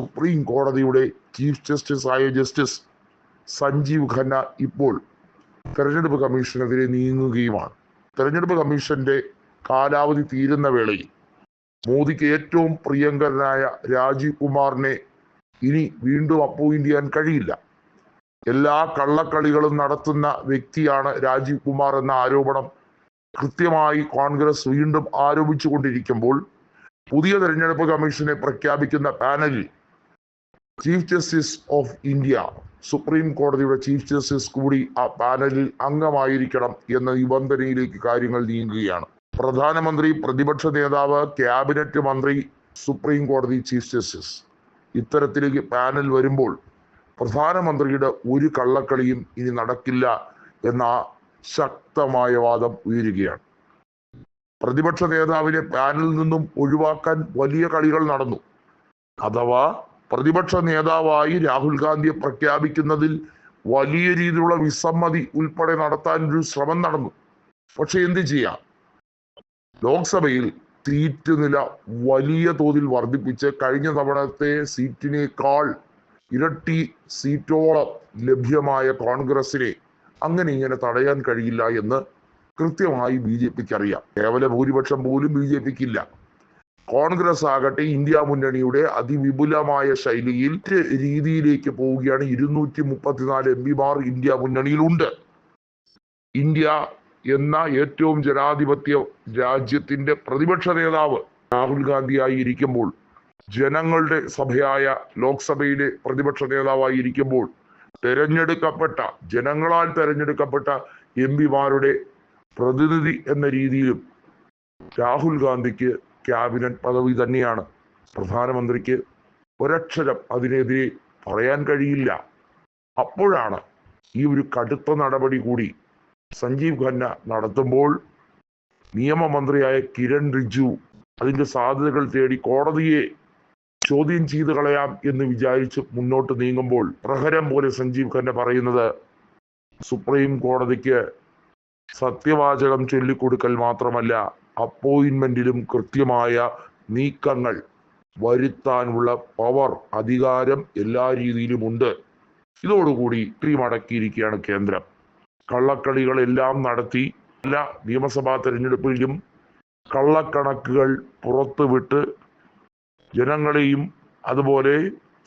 Supreme കോടതിയുടെ chief justice ആയ justice Sanjiv Khanna ഇപ്പോൾ തെരഞ്ഞെടുപ്പ് കമ്മീഷനെതിരെ നീങ്ങുകയുമാണ്. തെരഞ്ഞെടുപ്പ് കമ്മീഷന്റെ കാലാവധി തീരുന്ന വേളയിൽ മോദിക്ക് ഏറ്റവും പ്രിയങ്കരനായ രാജീവ് കുമാറിനെ ഇനി വീണ്ടും അപ്പോയിന്റ് ചെയ്യാൻ കഴിയില്ല. എല്ലാ കള്ളക്കളികളും നടത്തുന്ന വ്യക്തിയാണ് രാജീവ് കുമാർ എന്ന ആരോപണം കൃത്യമായി കോൺഗ്രസ് വീണ്ടും ആരോപിച്ചുകൊണ്ടിരിക്കുമ്പോൾ പുതിയ തെരഞ്ഞെടുപ്പ് കമ്മീഷനെ പ്രഖ്യാപിക്കുന്ന പാനലിൽ chief justice of India supreme കോടതിയുടെ ചീഫ് ജസ്റ്റിസ് കൂടി ആ പാനലിൽ അംഗമായിരിക്കണം എന്ന നിബന്ധനയിലേക്ക് കാര്യങ്ങൾ നീങ്ങുകയാണ്. പ്രധാനമന്ത്രി പ്രതിപക്ഷ നേതാവ് ക്യാബിനറ്റ് മന്ത്രി സുപ്രീം കോടതി ചീഫ് ജസ്റ്റിസ് ഇത്തരത്തിലേക്ക് പാനൽ വരുമ്പോൾ പ്രധാനമന്ത്രിയുടെ ഒരു കള്ളക്കളിയും ഇനി നടക്കില്ല എന്ന ശക്തമായ വാദം ഉയരുകയാണ്. പ്രതിപക്ഷ നേതാവിനെ പാനലിൽ നിന്നും ഒഴിവാക്കാൻ വലിയ കളികൾ നടന്നു. അഥവാ പ്രതിപക്ഷ നേതാവായി രാഹുൽ ഗാന്ധിയെ പ്രഖ്യാപിക്കുന്നതിൽ വലിയ രീതിയിലുള്ള വിസമ്മതി ഉൾപ്പെടെ നടത്താൻ ഒരു ശ്രമം നടന്നു. പക്ഷെ എന്ത് ചെയ്യാം? ലോക്സഭയിൽ സീറ്റ് നില വലിയ തോതിൽ വർദ്ധിപ്പിച്ച് കഴിഞ്ഞ തവണത്തെ സീറ്റിനേക്കാൾ ഇരട്ടി സീറ്റോളം ലഭ്യമായ കോൺഗ്രസിനെ അങ്ങനെ ഇങ്ങനെ തടയാൻ കഴിയില്ല എന്ന് കൃത്യമായി ബി ജെ പിക്ക് അറിയാം. കേവല ഭൂരിപക്ഷം പോലും ബി ജെ പിക്ക് ഇല്ല കോൺഗ്രസ് ആകട്ടെ ഇന്ത്യ മുന്നണിയുടെ അതിവിപുലമായ ശൈലിയിൽ രീതിയിലേക്ക് പോവുകയാണ് ഇരുന്നൂറ്റി മുപ്പത്തിനാല് എം പിമാർ ഇന്ത്യ മുന്നണിയിലുണ്ട്. ഇന്ത്യ എന്ന ഏറ്റവും ജനാധിപത്യ രാജ്യത്തിന്റെ പ്രതിപക്ഷ നേതാവ് രാഹുൽ ഗാന്ധിയായി ഇരിക്കുമ്പോൾ ജനങ്ങളുടെ സഭയായ ലോക്സഭയിലെ പ്രതിപക്ഷ നേതാവായി ഇരിക്കുമ്പോൾ തെരഞ്ഞെടുക്കപ്പെട്ട ജനങ്ങളാൽ തെരഞ്ഞെടുക്കപ്പെട്ട എം പിമാരുടെ പ്രതിനിധി എന്ന രീതിയിലും രാഹുൽ ഗാന്ധിക്ക് ക്യാബിനറ്റ് പദവി തന്നെയാണ്. പ്രധാനമന്ത്രിക്ക് ഒരക്ഷരം അതിനെതിരെ പറയാൻ കഴിയില്ല. അപ്പോഴാണ് ഈ ഒരു കടുത്ത നടപടി കൂടി സഞ്ജീവ് ഖന്ന നടത്തുമ്പോൾ നിയമമന്ത്രിയായ കിരൺ റിജു അതിന്റെ സാധ്യതകൾ തേടി കോടതിയെ ചോദ്യം ചെയ്ത് കളയാം എന്ന് വിചാരിച്ച് മുന്നോട്ട് നീങ്ങുമ്പോൾ പ്രഹരം പോലെ സഞ്ജീവ് ഖന്ന പറയുന്നത് സുപ്രീം കോടതിക്ക് സത്യവാചകം ചൊല്ലിക്കൊടുക്കൽ മാത്രമല്ല അപ്പോയിന്റ്മെന്റിലും കൃത്യമായ നീക്കങ്ങൾ വരുത്താനുള്ള പവർ അധികാരം എല്ലാ രീതിയിലും ഉണ്ട്. ഇതോടുകൂടി മടക്കിയിരിക്കുകയാണ് കേന്ദ്രം. കള്ളക്കളികളെല്ലാം നടത്തി എല്ലാ നിയമസഭാ തെരഞ്ഞെടുപ്പിലും കള്ളക്കണക്കുകൾ പുറത്തുവിട്ട് ജനങ്ങളെയും അതുപോലെ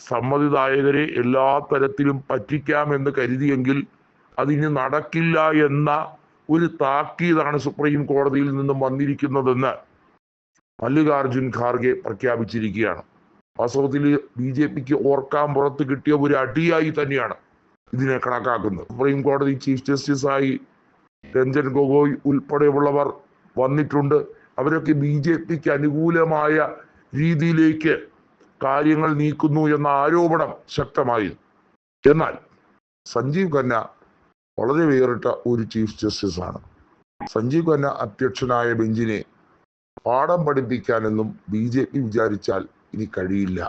സമ്മതിദായകരെ എല്ലാ തരത്തിലും പറ്റിക്കാമെന്ന് കരുതിയെങ്കിൽ അതിന് നടക്കില്ല എന്ന ഒരു താക്കീതാണ് സുപ്രീം കോടതിയിൽ നിന്നും വന്നിരിക്കുന്നതെന്ന് മല്ലികാർജുൻ ഖാർഗെ പ്രഖ്യാപിച്ചിരിക്കുകയാണ്. വാസ്തവത്തിൽ ബി ജെ പിക്ക് ഓർക്കാൻ പുറത്ത് കിട്ടിയ ഒരു അടിയായി തന്നെയാണ് ഇതിനെ കണക്കാക്കുന്നത്. സുപ്രീം കോടതി ചീഫ് ജസ്റ്റിസായി രഞ്ജൻ ഗൊഗോയ് ഉൾപ്പെടെയുള്ളവർ വന്നിട്ടുണ്ട്. അവരൊക്കെ ബി ജെ പിക്ക് അനുകൂലമായ രീതിയിലേക്ക് കാര്യങ്ങൾ നീക്കുന്നു എന്ന ആരോപണം ശക്തമായി എന്നാൽ സഞ്ജീവ് ഖന്ന വളരെ വേറിട്ട ഒരു ചീഫ് ജസ്റ്റിസ് ആണ് സഞ്ജീവ് ഖന്ന അധ്യക്ഷനായ ബെഞ്ചിനെ പാഠം പഠിപ്പിക്കാനൊന്നും ബി ജെ പി വിചാരിച്ചാൽ ഇനി കഴിയില്ല.